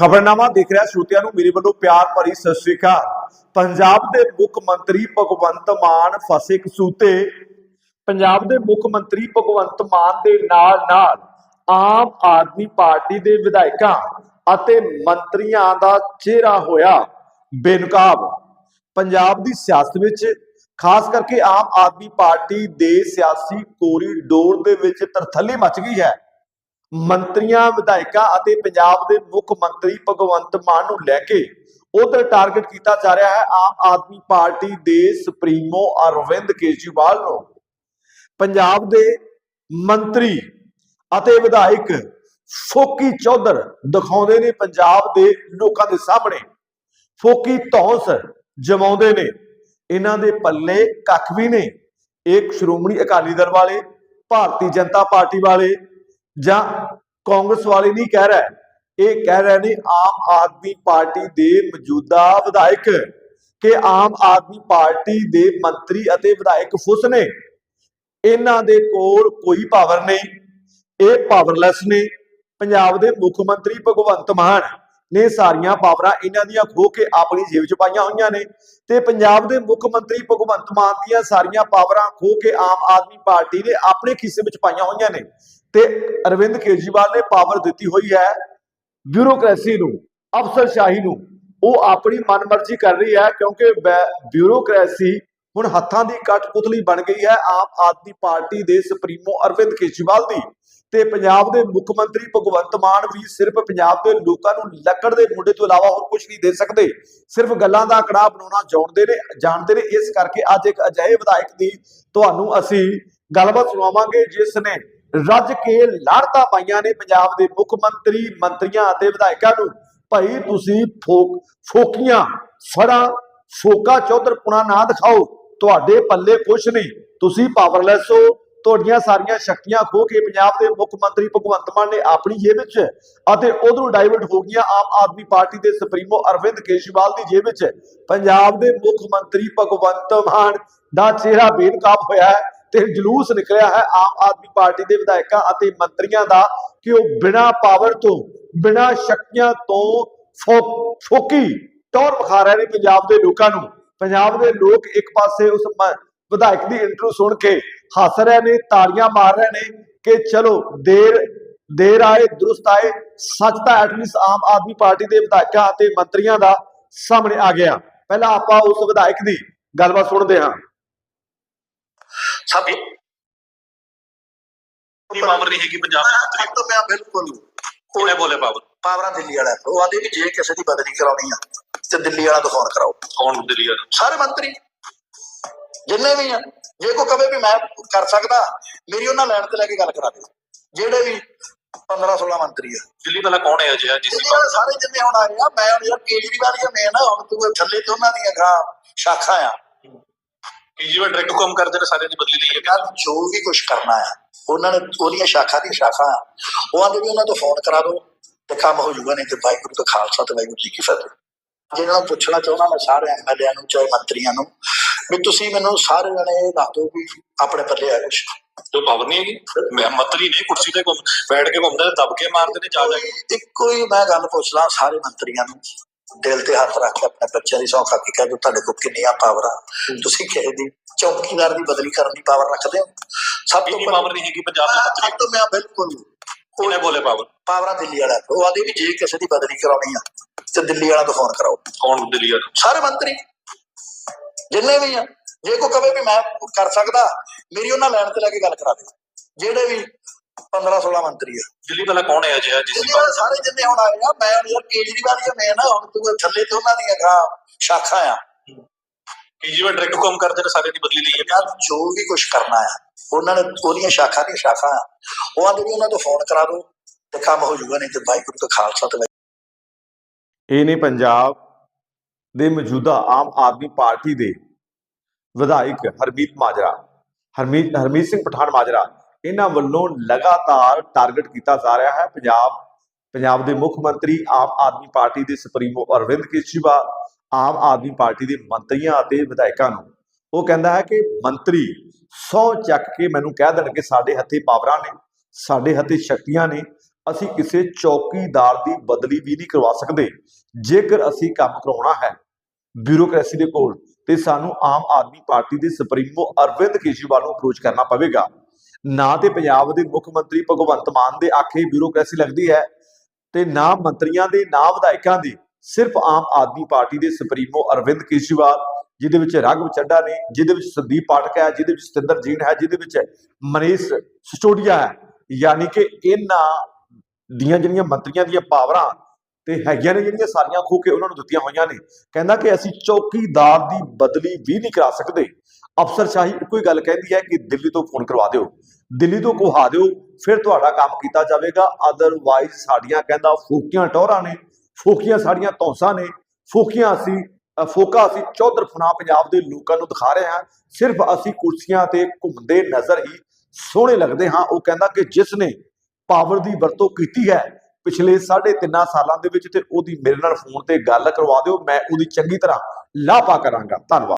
ਖਬਰਨਾਮਾ ਦੇਖ ਰਿਹਾ ਸ਼ਰੋਤਿਆਂ ਨੂੰ, ਮੇਰੇ ਵੱਲੋਂ ਪਿਆਰ ਭਰੀ ਸਤਿ ਸ੍ਰੀ ਅਕਾਲ। ਪੰਜਾਬ ਦੇ ਮੁੱਖ ਮੰਤਰੀ ਭਗਵੰਤ ਮਾਨ ਫਸੇ ਕਸੂਤੇ। ਪੰਜਾਬ ਦੇ ਮੁੱਖ ਮੰਤਰੀ ਭਗਵੰਤ ਮਾਨ ਦੇ ਨਾਲ ਨਾਲ ਆਮ ਆਦਮੀ ਪਾਰਟੀ ਦੇ ਵਿਧਾਇਕਾਂ ਅਤੇ ਮੰਤਰੀਆਂ ਦਾ ਚਿਹਰਾ ਹੋਇਆ ਬੇਨਕਾਬ। ਪੰਜਾਬ ਦੀ ਸਿਆਸਤ ਵਿੱਚ, ਖਾਸ ਕਰਕੇ ਆਮ ਆਦਮੀ ਪਾਰਟੀ ਦੇ ਸਿਆਸੀ ਕੋਰੀਡੋਰ ਦੇ ਵਿੱਚ ਤਰਥੱਲੀ ਮਚ ਗਈ ਹੈ। ਮੰਤਰੀਆਂ, ਵਿਧਾਇਕਾਂ ਅਤੇ ਪੰਜਾਬ ਦੇ ਮੁੱਖ ਮੰਤਰੀ ਭਗਵੰਤ ਮਾਨ ਨੂੰ ਲੈ ਕੇ ਉਧਰ ਟਾਰਗੇਟ ਕੀਤਾ ਜਾ ਰਿਹਾ ਹੈ ਆਮ ਆਦਮੀ ਪਾਰਟੀ ਦੇ ਸੁਪਰੀਮੋ ਅਰਵਿੰਦ ਕੇਜਰੀਵਾਲ ਨੂੰ। ਪੰਜਾਬ ਦੇ ਮੰਤਰੀ ਅਤੇ ਵਿਧਾਇਕ ਫੋਕੀ ਚੌਧਰ ਦਿਖਾਉਂਦੇ ਨੇ ਪੰਜਾਬ ਦੇ ਲੋਕਾਂ ਦੇ ਸਾਹਮਣੇ। ਫੋਕੀ ਧੌਂਸ ਜਮਾਉਂਦੇ ਨੇ। ਇਹਨਾਂ ਦੇ ਪੱਲੇ ਕੱਖ ਵੀ ਨੇ। ਇੱਕ ਸ਼੍ਰੋਮਣੀ ਅਕਾਲੀ ਦਲ ਵਾਲੇ, ਭਾਰਤੀ ਜਨਤਾ ਪਾਰਟੀ ਵਾਲੇ ਜਾਂ ਕਾਂਗਰਸ ਵਾਲੇ ਨਹੀਂ ਕਹਿ ਰਿਹਾ। ਇਹ ਕਹਿ ਰਹੇ ਨੇ ਆਮ ਆਦਮੀ ਪਾਰਟੀ ਦੇ ਮੌਜੂਦਾ ਵਿਧਾਇਕ ਕਿ ਆਮ ਆਦਮੀ ਪਾਰਟੀ ਦੇ ਮੰਤਰੀ ਅਤੇ ਵਿਧਾਇਕ ਫੁੱਸ ਨੇ। ਇਹਨਾਂ ਦੇ ਕੋਲ ਕੋਈ ਪਾਵਰ ਨਹੀਂ, ਇਹ ਪਾਵਰਲੈਸ ਨੇ। ਪੰਜਾਬ ਦੇ ਮੁੱਖ ਮੰਤਰੀ ਭਗਵੰਤ ਮਾਨ ਨੇ ਸਾਰੀਆਂ ਪਾਵਰਾਂ ਇਹਨਾਂ ਦੀਆਂ ਖੋ ਕੇ ਆਪਣੀ ਜੇਬ 'ਚ ਪਾਈਆਂ ਹੋਈਆਂ ਨੇ ਤੇ ਪੰਜਾਬ ਦੇ ਮੁੱਖ ਮੰਤਰੀ ਭਗਵੰਤ ਮਾਨ ਦੀਆਂ ਸਾਰੀਆਂ ਪਾਵਰਾਂ ਖੋ ਕੇ ਆਮ ਆਦਮੀ ਪਾਰਟੀ ਨੇ ਆਪਣੇ ਖਿੱਸੇ ਵਿੱਚ ਪਾਈਆਂ ਹੋਈਆਂ ਨੇ। ਤੇ ਅਰਵਿੰਦ ਕੇਜਰੀਵਾਲ ਨੇ ਪਾਵਰ ਦਿੱਤੀ ਹੋਈ ਹੈ ਬਿਊਰੋਕ੍ਰੇਸੀ ਨੂੰ, ਅਫਸਰਸ਼ਾਹੀ ਨੂੰ। ਉਹ ਆਪਣੀ ਮਨਮਰਜ਼ੀ ਕਰ ਰਹੀ ਹੈ ਕਿਉਂਕਿ ਬਿਊਰੋਕ੍ਰੇਸੀ ਹੁਣ ਹੱਥਾਂ ਦੀ ਕਠਪੁਤਲੀ ਬਣ ਗਈ ਹੈ ਆਮ ਆਦਮੀ ਪਾਰਟੀ ਦੇ ਸੁਪਰੀਮੋ ਅਰਵਿੰਦ ਕੇਜਰੀਵਾਲ ਦੀ। ਤੇ ਪੰਜਾਬ ਦੇ ਮੁੱਖ ਮੰਤਰੀ ਭਗਵੰਤ ਮਾਨ ਵੀ ਸਿਰਫ ਪੰਜਾਬ ਦੇ ਲੋਕਾਂ ਨੂੰ ਲੱਕੜ ਦੇ ਮੁੰਡੇ ਤੋਂ ਇਲਾਵਾ ਹੋਰ ਕੁਝ ਨਹੀਂ ਦੇ ਸਕਦੇ। ਸਿਰਫ ਗੱਲਾਂ ਦਾ ਕੜਾਹ ਬਣਾਉਣਾ ਜਾਣਦੇ ਨੇ ਜਾਣਦੇ ਨੇ, ਇਸ ਕਰਕੇ ਅੱਜ ਇੱਕ ਅਜਿਹੇ ਵਿਧਾਇਕ ਦੀ ਤੁਹਾਨੂੰ ਅਸੀਂ ਗੱਲਬਾਤ ਸੁਣਾਵਾਂਗੇ ਜਿਸ ਨੇ ਰੱਜ ਕੇ ਲਾੜਤਾ ਪਾਈਆਂ ਨੇ ਪੰਜਾਬ ਦੇ ਮੁੱਖ ਮੰਤਰੀ, ਮੰਤਰੀਆਂ ਅਤੇ ਵਿਧਾਇਕਾਂ ਨੂੰ। ਭਾਈ, ਤੁਸੀਂ ਫੋਕ, ਫੋਕੀਆਂ ਫੜਾ ਫੋਕਾ ਚੌਧਰਪੁਣਾ ਨਾ ਦਿਖਾਓ। ਤੁਹਾਡੇ ਪੱਲੇ ਕੁਛ ਨਹੀਂ। ਤੁਸੀਂ ਪਾਵਰਲੈਸ ਹੋ। ਤੁਹਾਡੀਆਂ ਸਾਰੀਆਂ ਸ਼ਕਤੀਆਂ ਖੋ ਕੇ ਪੰਜਾਬ ਦੇ ਮੁੱਖ ਮੰਤਰੀ ਭਗਵੰਤ ਮਾਨ ਨੇ ਆਪਣੀ ਜੇਬ ਵਿੱਚ ਅਤੇ ਉਧਰੋਂ ਡਾਈਵਰਟ ਹੋ ਗਈਆਂ ਆਮ ਆਦਮੀ ਪਾਰਟੀ ਦੇ ਸੁਪਰੀਮੋ ਅਰਵਿੰਦ ਕੇਜਰੀਵਾਲ ਦੀ ਜੇਬ ਵਿੱਚ। ਪੰਜਾਬ ਦੇ ਮੁੱਖ ਮੰਤਰੀ ਭਗਵੰਤ ਮਾਨ ਦਾ ਚਿਹਰਾ ਬੇਨਕਾਬ ਹੋਇਆ ਹੈ। ਤੇ ਜਲੂਸ ਨਿਕਲਿਆ ਹੈ ਆਮ ਆਦਮੀ ਪਾਰਟੀ ਦੇ ਵਿਧਾਇਕਾਂ ਅਤੇ ਮੰਤਰੀਆਂ ਦਾ ਕਿ ਉਹ ਬਿਨਾਂ ਪਾਵਰ ਤੋਂ, ਬਿਨਾਂ ਸ਼ਕਤੀਆਂ ਤੋਂ ਫੋਕੀ ਟੌਰ ਵਿਖਾ ਰਹੇ ਨੇ ਪੰਜਾਬ ਦੇ ਲੋਕਾਂ ਨੂੰ। ਪੰਜਾਬ ਦੇ ਲੋਕ ਇੱਕ ਪਾਸੇ ਉਸ ਵਿਧਾਇਕ ਦੀ ਇੰਟਰਵਿਊ ਸੁਣ ਕੇ ਹੱਸ ਰਹੇ ਨੇ, ਤਾੜੀਆਂ ਮਾਰ ਰਹੇ ਨੇ ਕਿ ਚਲੋ ਦੇਰ ਦੇਰ ਆਏ, ਦਰੁਸਤ ਆਏ, ਸੱਚ ਤਾਂ ਐਟਲੀਸਟ ਆਮ ਆਦਮੀ ਪਾਰਟੀ ਦੇ ਵਿਧਾਇਕਾਂ ਅਤੇ ਮੰਤਰੀਆਂ ਦਾ ਸਾਹਮਣੇ ਆ ਗਿਆ। ਪਹਿਲਾਂ ਆਪਾਂ ਉਸ ਵਿਧਾਇਕ ਦੀ ਗੱਲਬਾਤ ਸੁਣਦੇ ਹਾਂ। ਸਭ ਦੀ ਪਾਵਰ ਨਹੀਂ ਹੈਗੀ ਪੰਜਾਬ ਦੇ ਤਾਂ ਮੈਂ ਬਿਲਕੁਲ ਕੋਲੇ ਬੋਲੇ ਪਾਵਰ ਪਾਵਰਾਂ ਦਿੱਲੀ ਵਾਲਾ ਉਹ ਆਦੇ ਵੀ ਜੇ ਕਿਸੇ ਦੀ ਬਦਲੀ ਕਰਾਉਣੀ ਆ ਤੇ ਦਿੱਲੀ ਵਾਲਾ ਤੋਂ ਫੋਨ ਕਰਾਓ। ਕੌਣ ਦਿੱਲੀ ਵਾਲਾ? ਸਾਰੇ ਮੰਤਰੀ। ਜਿੰਨੇ ਵੀ ਆ ਜੇ ਕੋ ਕਵੇ ਵੀ ਮੈਂ ਕਰ ਸਕਦਾ ਮੇਰੀ ਉਹਨਾਂ ਲੈਣ ਤੇ ਲੈ ਕੇ ਗੱਲ ਕਰਾ ਦੇ ਜਿਹੜੇ ਵੀ 15 16 ਮੰਤਰੀ ਆ। ਦਿੱਲੀ ਵਾਲਾ ਕੌਣ ਹੈ ਦਿੱਲੀ ਵਾਲੇ ਸਾਰੇ ਜਿੰਨੇ ਹੁਣ ਆਏ ਆ ਮੈਂ ਹੁਣ ਯਾਰ ਕੇਜਰੀਵਾਲ ਹੀ ਮੈਂ ਨਾ ਹੁਣ ਤੂੰ ਥੱਲੇ ਤੇ ਉਹਨਾਂ ਦੀਆਂ ਗਾਂ ਸ਼ਾਖਾ ਆ। ਕੇਜਰੀਵਾਲ ਡਾਇਰੈਕਟ ਹੁਕਮ ਕਰਦੇ ਨੇ ਸਾਰਿਆਂ ਦੀ ਬਦਲੀ ਲਈ ਹੈ ਜੋ ਵੀ ਕੁਝ ਕਰਨਾ ਆ ਉਹਨਾਂ ਨੇ ਉਹਦੀਆਂ ਸ਼ਾਖਾ ਦੀਆਂ ਸ਼ਾਖਾ ਉਹ ਆਂਦੇ ਵੀ ਉਹਨਾਂ ਤੋਂ ਫੋਨ ਕਰਾ ਦਿਓ ਤੇ ਕੰਮ ਹੋ ਜਾਊਗਾ ਨਹੀਂ ਤੇ ਵਾਹਿਗੁਰੂ ਦਾ ਖਾਲਸਾ ਤੇ ਵਾਹਿਗੁਰੂ ਜੀ ਕੀ ਫਤਿਹ। ਜਿਹਨਾਂ ਨੂੰ ਪੁੱਛਣਾ ਚਾਹੁੰਦਾ ਮੈਂ ਸਾਰੇ ਐਮਐਲਏਆਂ ਨੂੰ ਚਾਹੇ ਮੰਤਰੀਆਂ ਨੂੰ ਵੀ ਤੁਸੀਂ ਮੈਨੂੰ ਸਾਰੇ ਜਣੇ ਇਹ ਦੱਸ ਦਿਓ ਵੀ ਆਪਣੇ ਪੱਲੇ ਆ ਕੁਛ। ਜੋ ਪਾਵਰ ਨਹੀਂ ਹੈਗੀ। ਮੈਂ ਮੰਤਰੀ ਨਹੀਂ ਕੁਰਸੀ ਤੇ ਬੈਠ ਕੇ ਘੁੰਮਦੇ ਨੇ ਦਬ ਕੇ ਮਾਰਦੇ ਨੇ ਜਾ ਜਾ ਕੇ। ਇੱਕੋ ਹੀ ਮੈਂ ਗੱਲ ਪੁੱਛਦਾ ਸਾਰੇ ਮੰਤਰੀਆਂ ਨੂੰ। ਦਿਲ ਤੇ ਹੱਥ ਰੱਖ ਕੇ ਆਪਣੇ ਬੱਚਿਆਂ ਦੀ ਸੌਂ ਖਾ ਕੇ ਕਹਿ ਦਿਓ ਤੁਹਾਡੇ ਕੋਲ ਕਿੰਨੀਆਂ ਪਾਵਰਾਂ? ਤੁਸੀਂ ਕਿਸੇ ਦੀ ਚੌਕੀਦਾਰ ਦੀ ਬਦਲੀ ਕਰਨ ਦੀ ਪਾਵਰ ਰੱਖਦੇ ਹੋ? ਸਭ ਤੋਂ ਪਾਵਰ ਨਹੀਂ ਹੈਗੀ ਪੰਜਾਬ ਦੇ ਸਭ ਤੋਂ ਮੈਂ ਬਿਲਕੁਲ ਕੋਲੇ ਬੋਲੇ ਪਾਵਰ? ਪਾਵਰਾਂ ਦਿੱਲੀ ਵਾਲਾ ਉਹ ਆਦੇ ਵੀ ਜੇ ਕਿਸੇ ਦੀ ਬਦਲੀ ਕਰਾਉਣੀ ਆ ਤੇ ਦਿੱਲੀ ਵਾਲਾ ਤੋਂ ਫੋਨ ਕਰਾਓ। ਕੌਣ ਦਿੱਲੀ ਵਾਲਾ? ਸਾਰੇ ਮੰਤਰੀ। ਜਿੰਨੇ ਵੀ ਆ। ਜੇ ਕੋ ਕਵੇ ਵੀ ਮੈਂ ਕਰ ਸਕਦਾ ਮੇਰੀ ਉਹਨਾਂ ਲੈਣ ਤੇ ਲੈ ਕੇ ਗੱਲ ਕਰਾ ਦੇ। ਜਿਹੜੇ ਵੀ 15 16 ਮੰਤਰੀ ਆ। ਦਿੱਲੀ ਵਾਲਾ ਕੌਣ ਹੈ ਅਜਿਹਾ ਜਿਸ ਦਿੱਲੀ ਵਾਲੇ ਸਾਰੇ ਜਿੰਨੇ ਹੁਣ ਆਏ ਆ ਮੈਂ ਯਾਰ ਕੇਜਰੀਵਾਲ ਆ ਮੈਂ ਨਾ ਹੁਣ ਤੂੰ ਥੱਲੇ ਤੇ ਉਹਨਾਂ ਦੀਆਂ ਗਾਂ ਸ਼ਾਖਾ ਆ। ਕੇਜਰੀਵਾਲ ਡਾਇਰੈਕਟ ਹੁਕਮ ਕਰਦੇ ਨੇ ਸਾਰਿਆਂ ਦੀ ਬਦਲੀ ਲਈ ਹੈ। ਜੋ ਵੀ ਕੁਝ ਕਰਨਾ ਆ ਉਹਨਾਂ ਨੇ ਉਹਦੀਆਂ ਸ਼ਾਖਾ ਦੀਆਂ ਸ਼ਾਖਾ ਆ। ਉਹ ਆਂਦੇ ਵੀ ਉਹਨਾਂ ਤੋਂ ਫੋਨ ਕਰਾ ਦਿਓ ਤੇ ਕੰਮ ਹੋ ਜਾਊਗਾ ਨਹੀਂ ਤੇ ਵਾਹਿਗੁਰੂ ਦਾ ਖਾਲਸਾ ਤੇ ਇਹ ਨੇ ਪੰਜਾਬ ਦੇ ਮੌਜੂਦਾ ਆਮ ਆਦਮੀ ਪਾਰਟੀ ਦੇ ਵਿਧਾਇਕ ਹਰਮੀਤ ਮਾਜਰਾ ਹਰਮੀਤ ਹਰਮੀਤ ਸਿੰਘ ਪਠਾਨ ਮਾਜਰਾ ਇਹਨਾਂ ਵੱਲੋਂ ਲਗਾਤਾਰ ਟਾਰਗੇਟ ਕੀਤਾ ਜਾ ਰਿਹਾ ਹੈ। ਪੰਜਾਬ ਪੰਜਾਬ ਦੇ ਮੁੱਖ ਮੰਤਰੀ, ਆਮ ਆਦਮੀ ਪਾਰਟੀ ਦੇ ਸੁਪਰੀਮੋ ਅਰਵਿੰਦ ਕੇਜਰੀਵਾਲ, ਆਮ ਆਦਮੀ ਪਾਰਟੀ ਦੇ ਮੰਤਰੀਆਂ ਅਤੇ ਵਿਧਾਇਕਾਂ ਨੂੰ ਉਹ ਕਹਿੰਦਾ ਹੈ ਕਿ ਮੰਤਰੀ ਸੌ ਚੱਕ ਕੇ ਮੈਨੂੰ ਕਹਿ ਦੇਣ ਕਿ ਸਾਡੇ ਹੱਥੇ ਪਾਵਰਾਂ ਨੇ, ਸਾਡੇ ਹੱਥੇ ਸ਼ਕਤੀਆਂ ਨੇ, ਅਸੀਂ ਕਿਸੇ ਚੌਕੀਦਾਰ ਦੀ ਬਦਲੀ ਵੀ ਨਹੀਂ ਕਰਵਾ ਸਕਦੇ, ਜੇਕਰ ਅਸੀਂ ਕੰਮ ਕਰਾਉਣਾ ਹੈ ਬਿਊਰੋਕ੍ਰੇਸੀ ਦੇ ਕੋਲ, ਤੇ ਸਾਨੂੰ ਆਮ ਆਦਮੀ ਪਾਰਟੀ ਦੇ ਸੁਪਰੀਮੋ ਅਰਵਿੰਦ ਕੇਜਰੀਵਾਲ ਨੂੰ ਅਪਰੋਚ ਕਰਨਾ ਪਵੇਗਾ। ਨਾ ਤੇ ਪੰਜਾਬ ਦੇ ਮੁੱਖ ਮੰਤਰੀ ਭਗਵੰਤ ਮਾਨ ਦੇ ਆਖੇ ਬਿਊਰੋਕ੍ਰੇਸੀ ਲੱਗਦੀ ਹੈ ਤੇ ਨਾ ਮੰਤਰੀਆਂ ਦੇ, ਨਾ ਵਿਧਾਇਕਾਂ ਦੀ, ਸਿਰਫ ਆਮ ਆਦਮੀ ਪਾਰਟੀ ਦੇ ਸੁਪਰੀਮੋ ਅਰਵਿੰਦ ਕੇਜਰੀਵਾਲ, ਜਿਹਦੇ ਵਿੱਚ ਰਾਘਵ ਚੱਡਾ ਨੇ, ਜਿਹਦੇ ਵਿੱਚ ਸੰਦੀਪ ਪਾਠਕ ਹੈ, ਜਿਹਦੇ ਵਿੱਚ ਸਤਿੰਦਰ ਜੀਨ ਹੈ, ਜਿਹਦੇ ਵਿੱਚ ਮਨੀਸ਼ ਸਿਸੋਦੀਆ ਹੈ। ਯਾਨੀ ਕਿ ਇਹਨਾਂ ਦੀਆਂ ਜਿਹੜੀਆਂ ਮੰਤਰੀਆਂ ਦੀਆਂ ਪਾਵਰਾਂ ਤੇ ਹੈਗੀਆਂ ਨੇ ਜਿਹੜੀਆਂ ਸਾਰੀਆਂ ਖੋ ਕੇ ਉਹਨਾਂ ਨੂੰ ਦਿੱਤੀਆਂ ਹੋਈਆਂ ਨੇ। ਕਹਿੰਦਾ ਕਿ ਅਸੀਂ ਚੌਕੀਦਾਰ ਦੀ ਬਦਲੀ ਵੀ ਨਹੀਂ ਕਰਾ ਸਕਦੇ। ਅਫਸਰਸ਼ਾਹੀ ਇੱਕੋ ਹੀ ਗੱਲ ਕਹਿੰਦੀ ਹੈ ਕਿ ਦਿੱਲੀ ਤੋਂ ਫੋਨ ਕਰਵਾ ਦਿਓ। ਦਿੱਲੀ ਤੋਂ ਕੁਹਾ ਦਿਓ, ਫਿਰ ਤੁਹਾਡਾ ਕੰਮ ਕੀਤਾ ਜਾਵੇਗਾ। ਅਦਰਵਾਈਜ਼ ਸਾਡੀਆਂ ਕਹਿੰਦਾ ਫੋਕੀਆਂ ਟੋਰਾਂ ਨੇ, ਫੋਕੀਆਂ ਸਾਡੀਆਂ ਧੌਂਸਾਂ ਨੇ। ਫੋਕੀਆਂ ਅਸੀਂ ਫੋਕਾ ਅਸੀਂ ਚੌਧਰ ਫਨਾ ਪੰਜਾਬ ਦੇ ਲੋਕਾਂ ਨੂੰ ਦਿਖਾ ਰਹੇ ਹਾਂ। ਸਿਰਫ ਅਸੀਂ ਕੁਰਸੀਆਂ ਤੇ ਘੁੰਮਦੇ ਨਜ਼ਰ ਹੀ ਸੋਹਣੇ ਲੱਗਦੇ ਹਾਂ। ਉਹ ਕਹਿੰਦਾ ਕਿ ਜਿਸ ਨੇ ਪਾਵਰ ਦੀ ਵਰਤੋਂ ਕੀਤੀ ਹੈ ਪਿਛਲੇ 3.5 ਸਾਲਾਂ ਦੇ ਵਿੱਚ ਤੇ ਉਹਦੀ ਮੇਰੇ ਨਾਲ ਫੋਨ ਤੇ ਗੱਲ ਕਰਵਾ ਦਿਓ। ਮੈਂ ਉਹਦੀ ਚੰਗੀ ਤਰ੍ਹਾਂ ਲਾਪਾ ਕਰਾਂਗਾ। ਧੰਨਵਾਦ।